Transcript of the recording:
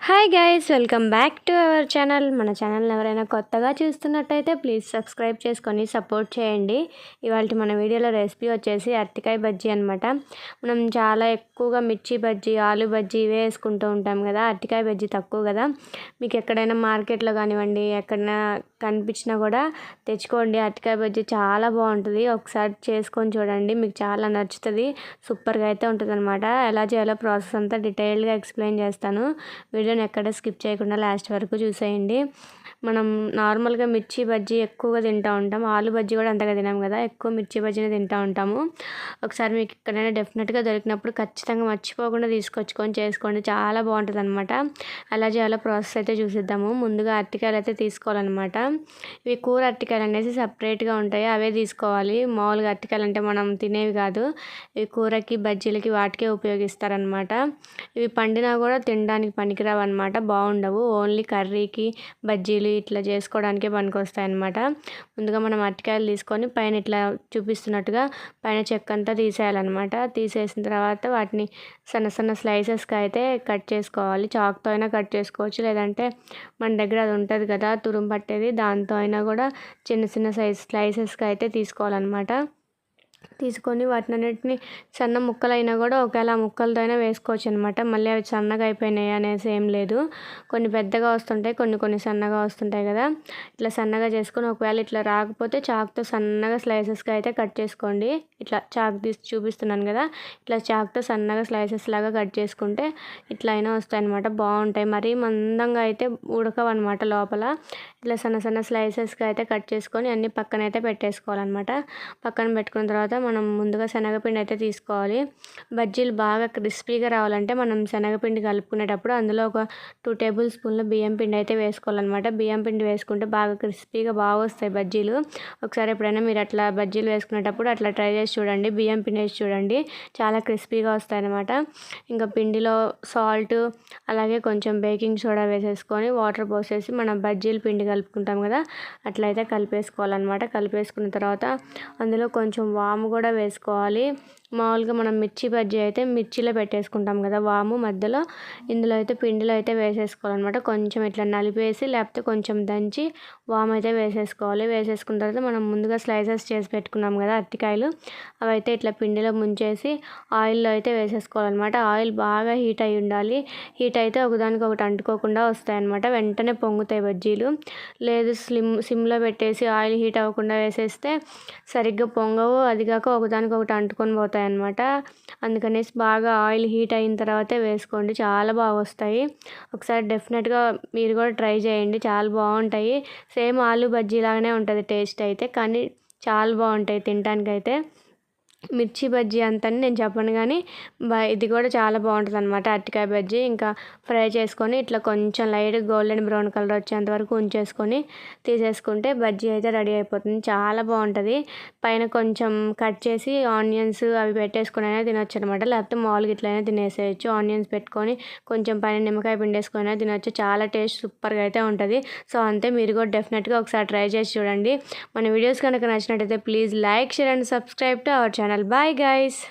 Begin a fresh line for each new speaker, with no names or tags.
Hi guys welcome back to our channel మన ఛానల్ని ఎవరైనా కొత్తగా చూస్తున్నట్టయితే ప్లీజ్ సబ్స్క్రైబ్ చేసుకొని సపోర్ట్ చేయండి. ఇవాళ మన వీడియోలో రెసిపీ వచ్చేసి అరటికాయ బజ్జీ అనమాట మనం చాలా ఎక్కువగా మిర్చి బజ్జీ ఆలు బజ్జీ ఇవే వేసుకుంటూ ఉంటాం కదా అరటికాయ బజ్జీ తక్కువ కదా. మీకు ఎక్కడైనా మార్కెట్లో కానివ్వండి ఎక్కడైనా కనిపించినా కూడా తెచ్చుకోండి. అరటికాయ బజ్జీ చాలా బాగుంటుంది. ఒకసారి చేసుకొని చూడండి మీకు చాలా నచ్చుతుంది. సూపర్గా అయితే ఉంటుంది ఎలా చేయాలో ప్రాసెస్ అంతా డీటెయిల్గా ఎక్స్ప్లెయిన్ చేస్తాను. వీడియో వీడియోని ఎక్కడ స్కిప్ చేయకుండా లాస్ట్ వరకు చూసేయండి. మనం నార్మల్గా మిర్చి బజ్జీ ఎక్కువగా తింటూ ఉంటాం. ఆలు బజ్జీ కూడా అంతగా తినాం కదా. ఎక్కువ మిర్చి బజ్జీని తింటూ ఉంటాము. ఒకసారి మీకు ఎక్కడైనా డెఫినెట్గా దొరికినప్పుడు ఖచ్చితంగా మర్చిపోకుండా తీసుకొచ్చుకొని చేసుకోండి. చాలా బాగుంటుంది అనమాట అలా చేయాలో ప్రాసెస్ అయితే చూసిద్దాము. ముందుగా అరటికాయలు అయితే తీసుకోవాలన్నమాట. ఇవి కూర అరటికాయలు అనేసి సపరేట్గా ఉంటాయి. అవే తీసుకోవాలి. మామూలుగా అరటికాయలు అంటే మనం తినేవి కాదు. ఇవి కూరకి బజ్జీలకి వాటికే ఉపయోగిస్తారనమాట ఇవి పండినా కూడా తినడానికి పనికిరావు అనమాట బాగుండవు. ఓన్లీ కర్రీకి బజ్జీలు ఇట్లా చేసుకోవడానికే పనికొస్తాయి అనమాట ముందుగా మనం అరటికాయలు తీసుకొని పైన ఇట్లా చూపిస్తున్నట్టుగా పైన చెక్క అంతా తీసేయాలన్నమాట. తీసేసిన తర్వాత వాటిని సన్న సన్న స్లైసెస్కి అయితే కట్ చేసుకోవాలి. చాక్తో అయినా కట్ చేసుకోవచ్చు. లేదంటే మన దగ్గర అది ఉంటుంది కదా తురుము పట్టేది దాంతో అయినా కూడా చిన్న చిన్న సైజ్ స్లైసెస్కి అయితే తీసుకోవాలన్నమాట. తీసుకొని వాటిని అన్నిటిని సన్న ముక్కలైనా కూడా ఒకవేళ ముక్కలతో అయినా వేసుకోవచ్చు అనమాట మళ్ళీ అవి సన్నగా అయిపోయినాయి అనేసి ఏం లేదు. కొన్ని పెద్దగా వస్తుంటాయి కొన్ని కొన్ని సన్నగా వస్తుంటాయి కదా. ఇట్లా సన్నగా చేసుకొని ఒకవేళ ఇట్లా రాకపోతే చాక్తో సన్నగా స్లైసెస్గా అయితే కట్ చేసుకోండి. ఇట్లా చాక్ తీసి చూపిస్తున్నాను కదా. ఇట్లా చాక్తో సన్నగా స్లైసెస్ లాగా కట్ చేసుకుంటే ఇట్లా అయినా వస్తాయి అనమాట బాగుంటాయి. మరీ మందంగా అయితే ఉడకవన్నమాట లోపల. ఇట్లా సన్న సన్న స్లైసెస్గా అయితే కట్ చేసుకొని అన్ని పక్కన అయితే పెట్టేసుకోవాలన్నమాట. పక్కన పెట్టుకున్న తర్వాత మనం ముందుగా శనగపిండి అయితే తీసుకోవాలి. బజ్జీలు బాగా క్రిస్పీగా రావాలంటే మనం శనగపిండి కలుపుకునేటప్పుడు అందులో ఒక టూ టేబుల్ స్పూన్ల బియ్యం పిండి అయితే వేసుకోవాలన్నమాట. బియ్యం పిండి వేసుకుంటే బాగా క్రిస్పీగా బాగా వస్తాయి బజ్జీలు. ఒకసారి ఎప్పుడైనా మీరు అట్లా బజ్జీలు వేసుకునేటప్పుడు అట్లా ట్రై చేసి చూడండి. బియ్యం పిండి వేసి చూడండి. చాలా క్రిస్పీగా వస్తాయి అనమాట ఇంకా పిండిలో సాల్ట్ అలాగే కొంచెం బేకింగ్ సోడా వేసేసుకొని వాటర్ పోసేసి మనం బజ్జీలు పిండి కలుపుకుంటాం కదా అట్లయితే కలిపేసుకోవాలన్నమాట. కలిపేసుకున్న తర్వాత అందులో కొంచెం వామ్ కూడా వేసుకోవాలి. మామూలుగా మనం మిర్చి బజ్జీ అయితే మిర్చిలో పెట్టేసుకుంటాం కదా వాము మధ్యలో. ఇందులో అయితే పిండిలో అయితే వేసేసుకోవాలన్నమాట. కొంచెం ఇట్లా నలిపేసి లేకపోతే కొంచెం దంచి వాము అయితే వేసేసుకోవాలి. వేసేసుకున్న తర్వాత మనం ముందుగా స్లైసెస్ చేసి పెట్టుకున్నాం కదా అరటికాయలు. అవి అయితే ఇట్లా పిండిలో ముంచేసి ఆయిల్లో అయితే వేసేసుకోవాలన్నమాట. ఆయిల్ బాగా హీట్ అయి ఉండాలి. హీట్ అయితే ఒకదానికి ఒకటి అంటుకోకుండా వస్తాయన్నమాట. వెంటనే పొంగుతాయి బజ్జీలు. లేదు స్లిమ్ సిమ్లో పెట్టేసి ఆయిల్ హీట్ అవ్వకుండా వేసేస్తే సరిగ్గా పొంగవు అది కాక ఒకదానికి ఒకటి అంటుకొని పోతాయి అన్నమాట అందుకనేసి బాగా ఆయిల్ హీట్ అయిన తర్వాతే వేసుకోండి. చాలా బాగా వస్తాయి. ఒకసారి డెఫినెట్గా మీరు కూడా ట్రై చేయండి. చాలా బాగుంటాయి. సేమ్ ఆలు బజ్జీ లాగానే ఉంటుంది టేస్ట్ అయితే. కానీ చాలా బాగుంటాయి తినడానికైతే మిర్చి బజ్జీ అంతని నేను చెప్పను కానీ ఇది కూడా చాలా బాగుంటుంది అనమాట అరటికాయ బజ్జీ ఇంకా ఫ్రై చేసుకొని ఇట్లా కొంచెం లైట్ గోల్డెన్ బ్రౌన్ కలర్ వచ్చేంత వరకు ఉంచేసుకొని తీసేసుకుంటే బజ్జీ అయితే రెడీ అయిపోతుంది. చాలా బాగుంటుంది. పైన కొంచెం కట్ చేసి ఆనియన్స్ అవి పెట్టేసుకొని అయినా తినొచ్చు అనమాట లేకపోతే మామూలుగా ఇట్లయినా తినేసేయచ్చు. ఆనియన్స్ పెట్టుకొని కొంచెం పైన నిమ్మకాయ పిండేసుకొని తినొచ్చు. చాలా టేస్ట్ సూపర్గా అయితే ఉంటుంది. సో అంతే మీరు కూడా డెఫినెట్గా ఒకసారి ట్రై చేసి చూడండి. మన వీడియోస్ కనుక నచ్చినట్టయితే please like share and subscribe to our channel. Channel. Bye guys.